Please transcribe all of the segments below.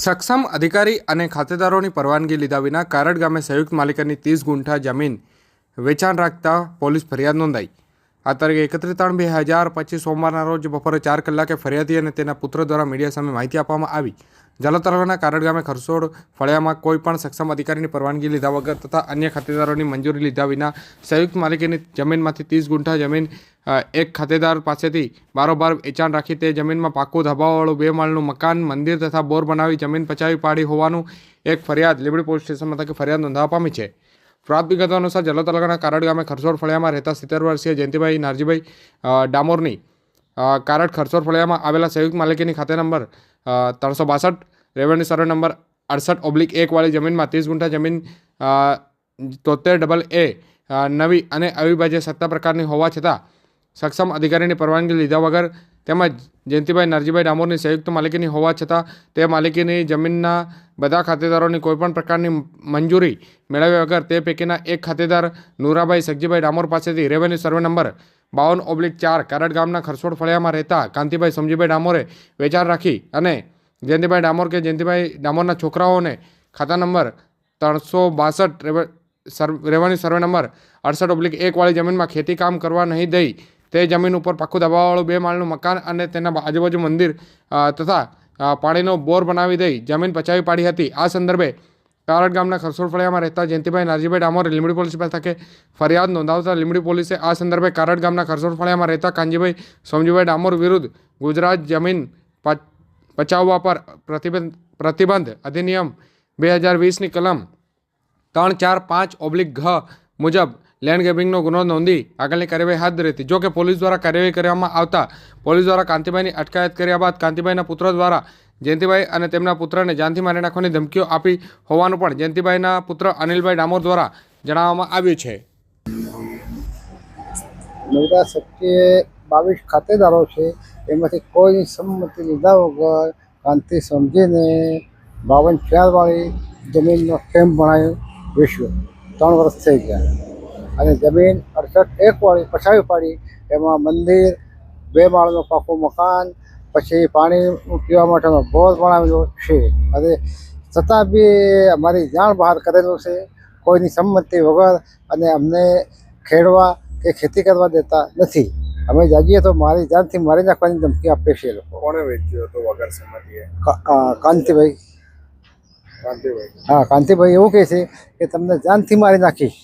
સક્ષમ અધિકારી અને ખાતેદારોની પરવાનગી લીધા વિના કારડ ગામે સંયુક્ત માલિકની ત્રીસ ગુંઠા જમીન વેચાણ રાખતા પોલીસ ફરિયાદ નોંધાઈ. આ તારીખ એકત્રીસ ત્રણ બે હજાર પચીસ સોમવારના રોજ બપોરે ચાર કલાકે ફરિયાદી અને તેના પુત્ર દ્વારા મીડિયા સામે માહિતી આપવામાં આવી. ઝાલોદ તાલુકાના કારડ ગામે ખરસોડ ફળિયામાં કોઈ પણ સક્ષમ અધિકારીની પરવાનગી લીધા વગર તથા અન્ય ખાતેદારોની મંજૂરી લીધા વિના સંયુક્ત માલિકીની જમીનમાંથી ત્રીસ ગુંઠા જમીન એક ખાતેદાર પાસેથી બારોબાર વેચાણ રાખી તે જમીનમાં પાકું ધબાવાવાળું બે માળનું મકાન, મંદિર તથા બોર બનાવી જમીન પચાવી પાડી હોવાનું એક ફરિયાદ લીંબડી પોલીસ સ્ટેશન મથકે ફરિયાદ નોંધાવા પામી છે. પ્રાથમિક વિગતો અનુસાર જલોદ તાલુકાના કારડ ગામે ખરસોડ ફળિયામાં રહેતા સિત્તેર વર્ષીય જયંતિભાઈ નારજીભાઈ ડામોરની કારડ ખરસોડ ફળિયામાં આવેલા સંયુક્ત માલિકીની ખાતે નંબર ત્રણસો બાસઠ, રેવન્યુ સર્વે નંબર અડસઠ ઓબ્લિક એકવાળી જમીનમાં ત્રીસ ગુંઠા જમીન તોતેર ડબલ એ નવી અને અવિભાજ્ય સત્તા પ્રકારની હોવા છતાં સક્ષમ અધિકારીની પરવાનગી લીધા વગર તેમજ જયંતિભાઈ નરજીભાઈ ડામોરની સંયુક્ત માલિકીની હોવા છતાં તે માલિકીની જમીનના બધા ખાતેદારોની કોઈપણ પ્રકારની મંજૂરી મેળવ્યા વગર તે પૈકીના એક ખાતેદાર નુરાભાઈ સગજીભાઈ ડામોર પાસેથી રેવન્યુ સર્વે નંબર બાવન ઓબ્લિક ચાર કારડ ગામના ખરસોડ ફળિયામાં રહેતા કાંતિભાઈ સમજીભાઈ ડામોરે વેચાણ રાખી અને જયંતિભાઈ ડામોર કે જયંતિભાઈ ડામોરના છોકરાઓને ખાતા નંબર ત્રણસો બાસઠ રેવન્યુ સર્વે નંબર અડસઠ ઓબ્લિક એકવાળી જમીનમાં ખેતી કામ કરવા નહીં દઈ તે જમીન ઉપર પાકું દબાવવાળું બે માળનું મકાન અને તેના આજુબાજુ મંદિર તથા પાણીનો બોર બનાવી દઈ, જમીન પચાવી પાડી હતી. આ સંદર્ભે કારડ ગામના ખરસોડ ફળિયામાં રહેતા જયંતિભાઈ નારજીભાઈ ડામોરે લીમડી પોલીસ મથકે ફરિયાદ નોંધાવતા લીમડી પોલીસે આ સંદર્ભે કારડ ગામના ખરસોડ રહેતા કાંજીભાઈ સોમજીભાઈ ડામોર વિરુદ્ધ ગુજરાત જમીન પચાવવા પર પ્રતિબંધ પ્રતિબંધ અધિનિયમ બે હજાર વીસની કલમ ત્રણ ચાર પાંચ ઓબ્લિક ઘ મુજબ લેન્ડ ગ્રેબિંગનો ગુનો નોંધી આગળની કાર્યવાહી હાથ ધરી હતી. જો કે પોલીસ દ્વારા કાર્યવાહી કરવામાં આવતા પોલીસ દ્વારા કાંતિભાઈની અટકાયત કર્યા બાદ કાંતિભાઈના પુત્ર દ્વારા જયંતિભાઈ અને તેમના પુત્રને જાનથી મારી નાખવાની ધમકીઓ આપી હોવાનું પણ જયંતિભાઈના પુત્ર અનિલભાઈ ડામોર દ્વારા જણાવવામાં આવ્યું છે. મહિલા શક્તિએ બાવીસ ખાતેદારો છે. એમાંથી કોઈ સંમતિ લીધા વગર કાંતિ સમજીને બાવન ચારવાળી જમીનનો સ્ટેમ્પ ભણાયો વિશ્વ. ત્રણ વર્ષ થઈ ગયા. અને જમીન અડસઠ એકવાળી પછાવી પાડી. એમાં મંદિર બે માળનું પાકું મકાન પછી પાણી પીવા માટેનો બોર બનાવેલો છે. અને છતાં બી અમારી જાણ બહાર કરેલું છે. કોઈની સંમતિ વગર અને અમને ખેડવા કે ખેતી કરવા દેતા નથી. અમે જાગીએ તો મારી જાનથી મારી નાખવાની ધમકી આપે છે લોકો. કોણે વેચ્યો હતો વગર સંમતિએ? કાંતિભાઈ. કાંતિભાઈ. હા કાંતિભાઈ એવું કહે છે કે તમને જાનથી મારી નાખીશ.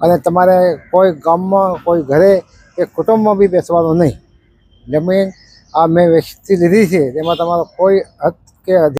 અને તમારે કોઈ ગામમાં, કોઈ ઘરે, કે કુટુંબમાં બી બેસવાનું નહીં. જમીન આ મેં વેચતી લીધી છે, તેમાં તમારો કોઈ હક કે